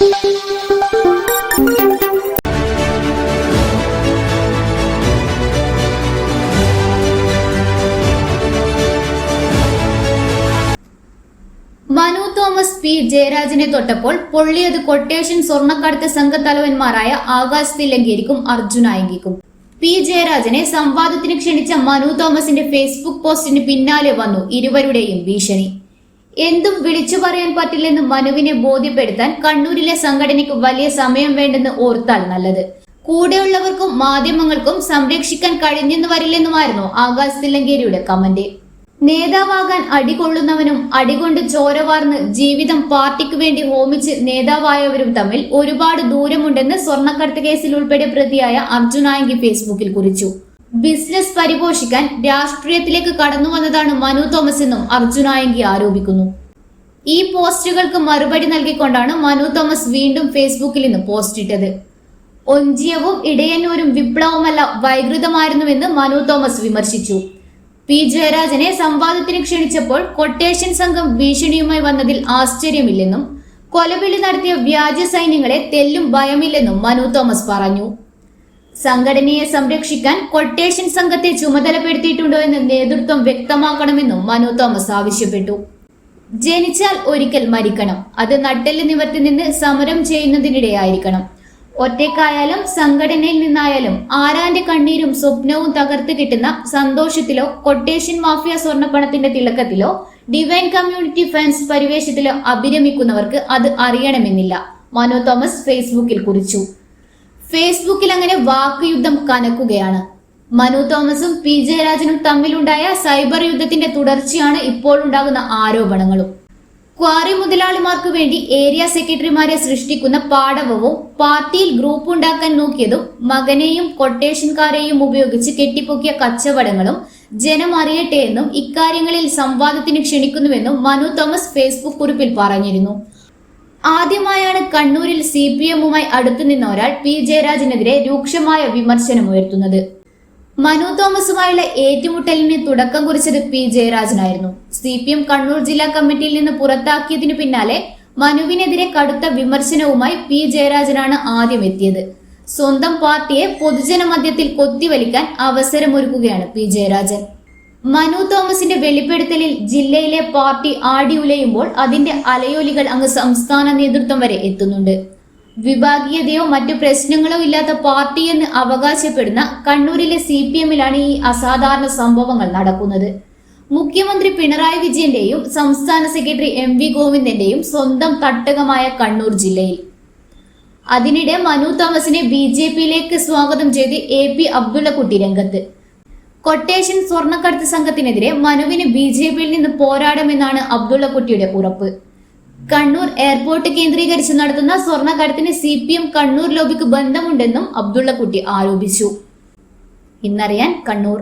Manu Thomas P ജയരാജനെ തൊട്ടപ്പോൾ പൊള്ളിയത് കൊട്ടേഷൻ സ്വർണക്കടത്ത് സംഘത്തലവന്മാരായ ആകാശ് തില്ലങ്കേരിക്കും അർജുനായങ്കിക്കും പി ജയരാജനെ സംവാദത്തിന് ക്ഷണിച്ച മനു തോമസിന്റെ ഫേസ്ബുക്ക് പോസ്റ്റിന് പിന്നാലെ വന്നു ഇരുവരുടെയും ഭീഷണി. എന്തും വിളിച്ചു പറയാൻ പറ്റില്ലെന്ന് മനുവിനെ ബോധ്യപ്പെടുത്താൻ കണ്ണൂരിലെ സംഘടനയ്ക്ക് വലിയ സമയം വേണ്ടെന്ന് ഓർത്താൽ നല്ലത്. കൂടെയുള്ളവർക്കും മാധ്യമങ്ങൾക്കും സംരക്ഷിക്കാൻ കഴിഞ്ഞെന്ന് വരില്ലെന്നുമായിരുന്നു ആകാശ് തില്ലങ്കേരിയുടെ കമന്റ്. നേതാവാകാൻ അടികൊള്ളുന്നവനും അടികൊണ്ട് ചോരവാർന്ന് ജീവിതം പാർട്ടിക്ക് വേണ്ടി ഹോമിച്ച് നേതാവായവരും തമ്മിൽ ഒരുപാട് ദൂരമുണ്ടെന്ന് സ്വർണക്കടത്ത് കേസിൽ ഉൾപ്പെടെ പ്രതിയായ അർജുനായങ്കി ഫേസ്ബുക്കിൽ കുറിച്ചു. ബിസിനസ് പരിപോഷിക്കാൻ രാഷ്ട്രീയത്തിലേക്ക് കടന്നു വന്നതാണ് മനു തോമസ് എന്നും അർജുനായങ്കി ആരോപിക്കുന്നു. ഈ പോസ്റ്റുകൾക്ക് മറുപടി നൽകിക്കൊണ്ടാണ് മനു തോമസ് വീണ്ടും ഫേസ്ബുക്കിൽ നിന്ന് പോസ്റ്റ് ഇട്ടത്. ഒഞ്ചിയവും ഇടയന്നൂരും വിപ്ലവമല്ല വൈകൃതമായിരുന്നുവെന്ന് മനു തോമസ് വിമർശിച്ചു. പി. ജയരാജനെ സംവാദത്തിന് ക്ഷണിച്ചപ്പോൾ കൊട്ടേഷൻ സംഘം ഭീഷണിയുമായി വന്നതിൽ ആശ്ചര്യമില്ലെന്നും കൊലവിളി നടത്തിയ വ്യാജ സൈന്യങ്ങളെ തെല്ലും ഭയമില്ലെന്നും മനു തോമസ് പറഞ്ഞു. സംഘടനയെ സംരക്ഷിക്കാൻ കൊട്ടേഷൻ സംഘത്തെ ചുമതലപ്പെടുത്തിയിട്ടുണ്ടോ എന്ന് നേതൃത്വം വ്യക്തമാക്കണമെന്നും മനു തോമസ് ആവശ്യപ്പെട്ടു. ജനിച്ചാൽ ഒരിക്കൽ മരിക്കണം. അത് നട്ടെല്ല് നിവർത്തി നിന്ന് സമരം ചെയ്യുന്നതിനിടെയായിരിക്കണം. ഒറ്റക്കായാലും സംഘടനയിൽ നിന്നായാലും ആരാന്റെ കണ്ണീരും സ്വപ്നവും തകർത്ത് കിട്ടുന്ന സന്തോഷത്തിലോ കൊട്ടേഷൻ മാഫിയ സ്വർണപ്പണത്തിന്റെ തിളക്കത്തിലോ ഡിവൈൻ കമ്മ്യൂണിറ്റി ഫാൻസ് പരിവേഷത്തിലോ അഭിരമിക്കുന്നവർക്ക് അത് അറിയണമെന്നില്ല. മനു തോമസ് ഫേസ്ബുക്കിൽ കുറിച്ചു. ഫേസ്ബുക്കിൽ അങ്ങനെ വാക്കുയുദ്ധം കനക്കുകയാണ്. മനു തോമസും പി ജയരാജനും തമ്മിലുണ്ടായ സൈബർ യുദ്ധത്തിന്റെ തുടർച്ചയാണ് ഇപ്പോൾ ഉണ്ടാകുന്ന ആരോപണങ്ങളും. ക്വാറി മുതലാളിമാർക്ക് വേണ്ടി ഏരിയ സെക്രട്ടറിമാരെ സൃഷ്ടിക്കുന്ന പാടവവും പാർട്ടിയിൽ ഗ്രൂപ്പ് ഉണ്ടാക്കാൻ നോക്കിയതും മകനെയും കൊട്ടേഷൻകാരെയും ഉപയോഗിച്ച് കെട്ടിപ്പൊക്കിയ കച്ചവടങ്ങളും ജനം അറിയട്ടെ എന്നും ഇക്കാര്യങ്ങളിൽ സംവാദത്തിന് ക്ഷണിക്കുന്നുവെന്നും മനു തോമസ് ഫേസ്ബുക്ക് കുറിപ്പിൽ പറഞ്ഞിരുന്നു. ആദ്യമായാണ് കണ്ണൂരിൽ സി പി എമ്മുമായി അടുത്തു നിന്ന ഒരാൾ പി ജയരാജനെതിരെ രൂക്ഷമായ വിമർശനമുയർത്തുന്നത് മനു തോമസുമായുള്ള ഏറ്റുമുട്ടലിന് തുടക്കം കുറിച്ചത് പി ജയരാജനായിരുന്നു. സി പി എം കണ്ണൂർ ജില്ലാ കമ്മിറ്റിയിൽ നിന്ന് പുറത്താക്കിയതിനു പിന്നാലെ മനുവിനെതിരെ കടുത്ത വിമർശനവുമായി പി ജയരാജനാണ് ആദ്യം എത്തിയത്. സ്വന്തം പാർട്ടിയെ പൊതുജന മധ്യത്തിൽ കൊത്തിവലിക്കാൻ അവസരമൊരുക്കുകയാണ് പി ജയരാജൻ. മനു തോമസിന്റെ വെളിപ്പെടുത്തലിൽ ജില്ലയിലെ പാർട്ടി ആടി ഉലയുമ്പോൾ അതിന്റെ അലയോലികൾ അങ്ങ് സംസ്ഥാന നേതൃത്വം വരെ എത്തുന്നുണ്ട്. വിഭാഗീയതയോ മറ്റു പ്രശ്നങ്ങളോ ഇല്ലാത്ത പാർട്ടി എന്ന് അവകാശപ്പെടുന്ന കണ്ണൂരിലെ സി പി എമ്മിലാണ് ഈ അസാധാരണ സംഭവങ്ങൾ നടക്കുന്നത്. മുഖ്യമന്ത്രി പിണറായി വിജയന്റെയും സംസ്ഥാന സെക്രട്ടറി എം വി ഗോവിന്ദന്റെയും സ്വന്തം തട്ടകമായ കണ്ണൂർ ജില്ലയിൽ. അതിനിടെ മനു തോമസിനെ ബി ജെ പിയിലേക്ക് സ്വാഗതം ചെയ്ത് എ പി അബ്ദുള്ളക്കുട്ടി രംഗത്ത്. കൊട്ടേഷൻ സ്വർണക്കടത്ത് സംഘത്തിനെതിരെ മനുവിന് ബി ജെ പിയിൽ നിന്ന് പോരാടുമെന്നാണ് അബ്ദുള്ളക്കുട്ടിയുടെ ഉറപ്പ്. കണ്ണൂർ എയർപോർട്ട് കേന്ദ്രീകരിച്ച് നടത്തുന്ന സ്വർണക്കടത്തിന് സി പി എം കണ്ണൂർ ലോബിക്ക് ബന്ധമുണ്ടെന്നും അബ്ദുള്ളക്കുട്ടി ആരോപിച്ചു. ഇന്നറിയാൻ കണ്ണൂർ.